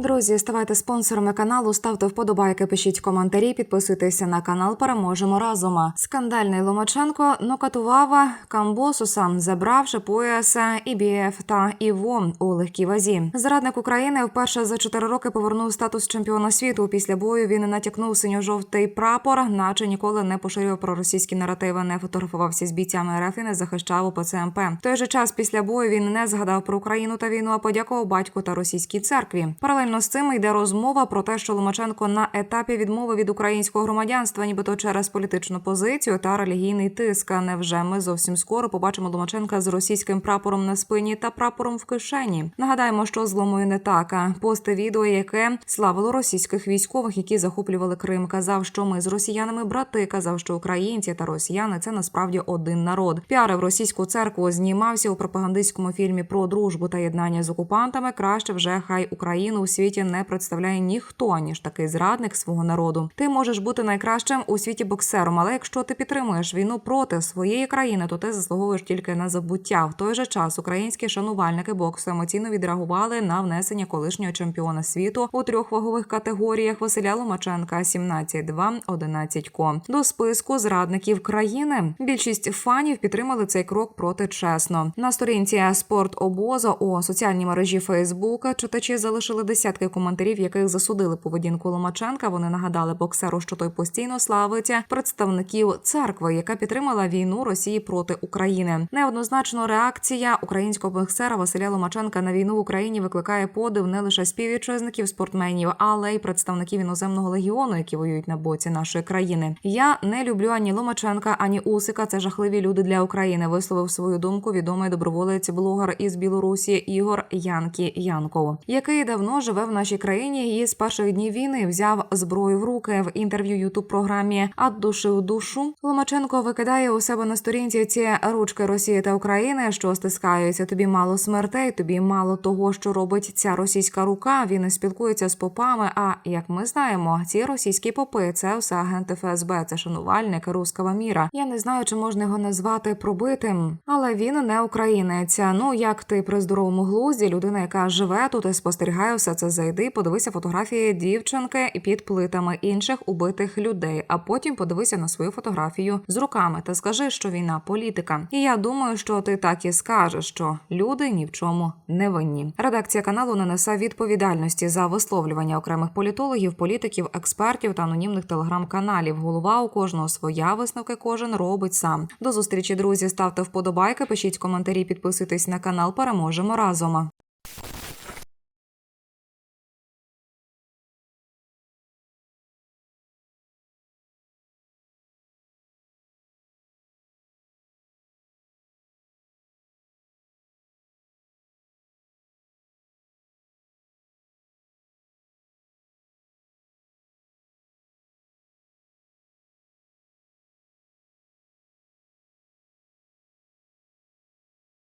Друзі, ставайте спонсорами каналу, ставте вподобайки, пишіть коментарі, підписуйтеся на канал. Переможемо разом. Скандальний Ломаченко нокатував Камбосуса, забравши пояса ІБФ та ІВО у легкій вазі. Зрадник України вперше за чотири роки повернув статус чемпіона світу. Після бою він натякнув синьо-жовтий прапор, наче ніколи не поширював проросійські наративи, не фотографувався з бійцями РФ і не захищав у ПЦМП. В той же час після бою він не згадав про Україну та війну, а подякував батьку та російській церкві. Паралельно з цим йде розмова про те, що Ломаченко на етапі відмови від українського громадянства, нібито через політичну позицію та релігійний тиск. Невже ми зовсім скоро побачимо Ломаченка з російським прапором на спині та прапором в кишені? Нагадаємо, що з Ломою не так. Пости відео, яке славило російських військових, які захоплювали Крим, казав, що ми з росіянами брати. Казав, що українці та росіяни це насправді один народ. Піарив російську церкву, знімався у пропагандистському фільмі про дружбу та єднання з окупантами. Краще вже хай Україну у світі не представляє ніхто, ніж такий зрадник свого народу. Ти можеш бути найкращим у світі боксером, але якщо ти підтримуєш війну проти своєї країни, то ти заслуговуєш тільки на забуття. В той же час українські шанувальники боксу емоційно відреагували на внесення колишнього чемпіона світу у трьох вагових категоріях Василя Ломаченка 17-2, 11 ко до списку зрадників країни. Більшість фанів підтримали цей крок проти чесно. На сторінці спорт обоза у соціальній мережі Фейсбук читачі залишили десятки коментарів, яких засудили поведінку Ломаченка. Вони нагадали боксеру, що той постійно славить представників церкви, яка підтримала війну Росії проти України. Неоднозначно реакція українського боксера Василя Ломаченка на війну в Україні викликає подив не лише співвітчизників спортсменів, але й представників іноземного легіону, які воюють на боці нашої країни. Я не люблю ані Ломаченка, ані Усика. Це жахливі люди для України. Висловив свою думку відомий доброволець блогер із Білорусі Ігор Янкі Янков, який давно живе в нашій країні і з перших днів війни взяв зброю в руки в інтерв'ю ютуб програмі «От душі у душу. Ломаченко викидає у себе на сторінці ці ручки Росії та України, що стискаються. Тобі мало смертей, тобі мало того, що робить ця російська рука. Він спілкується з попами. А як ми знаємо, ці російські попи це все агенти ФСБ, це шанувальник руского міра. Я не знаю, чи можна його назвати пробитим, але він не українець. Ну як ти при здоровому глузді, людина, яка живе тут і спостерігає все це, зайди, подивися фотографії дівчинки і під плитами інших убитих людей. А потім подивися на свою фотографію з руками та скажи, що війна політика. І я думаю, що ти так і скажеш, що люди ні в чому не винні. Редакція каналу не несе відповідальності за висловлювання окремих політологів, політиків, експертів та анонімних телеграм-каналів. Голова у кожного своя висновки кожен робить сам. До зустрічі, друзі. Ставте вподобайки, пишіть коментарі, підписуйтесь на канал. Переможемо разом.